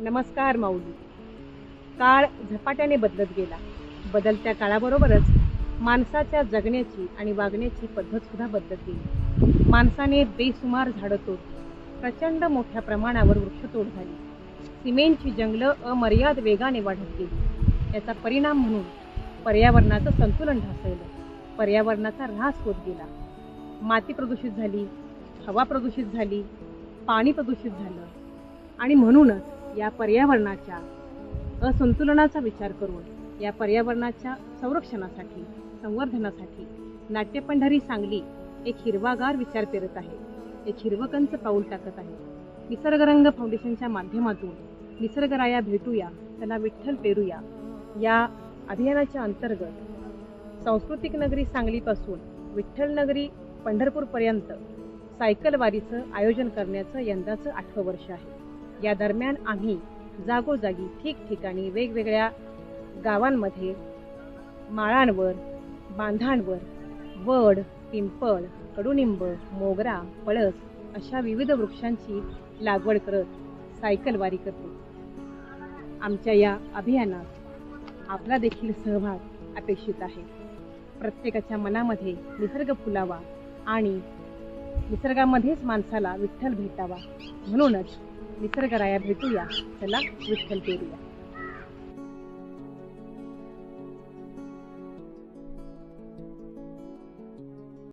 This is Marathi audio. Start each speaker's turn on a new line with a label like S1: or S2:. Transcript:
S1: नमस्कार माऊली. काळ झपाट्याने बदलत गेला. बदलत्या काळाबरोबरच माणसाच्या जगण्याची आणि वागण्याची पद्धतसुद्धा बदलत गेली. माणसाने बेसुमार झाडं तोड प्रचंड मोठ्या प्रमाणावर वृक्षतोड झाली. सिमेंटची जंगलं अमर्याद वेगाने वाढत गेली. याचा परिणाम म्हणून पर्यावरणाचं संतुलन ढासळलं. पर्यावरणाचा ऱ्हास होत गेला. माती प्रदूषित झाली हवा प्रदूषित झाली पाणी प्रदूषित झालं. आणि म्हणूनच या पर्यावरणाच्या असंतुलनाचा विचार करून या पर्यावरणाच्या संरक्षणासाठी संवर्धनासाठी नाट्यपंढरी सांगली एक हिरवागार विचार पेरत आहे. एक हिरवकंच पाऊल टाकत आहे. निसर्गरंग फाउंडेशनच्या माध्यमातून निसर्गराया भेटूया त्याला विठ्ठल पेरूया. या अभियानाच्या अंतर्गत सांस्कृतिक नगरी सांगलीपासून विठ्ठल नगरी पंढरपूरपर्यंत सायकल वारीचं आयोजन करण्याचं यंदाचं आठवं वर्ष आहे. या दरम्यान आम्ही जागोजागी ठिकठिकाणी वेगवेगळ्या गावांमध्ये माळांवर बांधांवर वड पिंपळ कडुनिंब मोगरा पळस अशा विविध वृक्षांची लागवड करत सायकलवारी करतो. आमच्या या अभियानात आपला देखील सहभाग अपेक्षित आहे. प्रत्येकाच्या मनामध्ये निसर्ग फुलावा आणि निसर्गामध्येच माणसाला विठ्ठल भेटावा म्हणूनच निसर्गराया भेटूया चला विठ्ठल पेरूया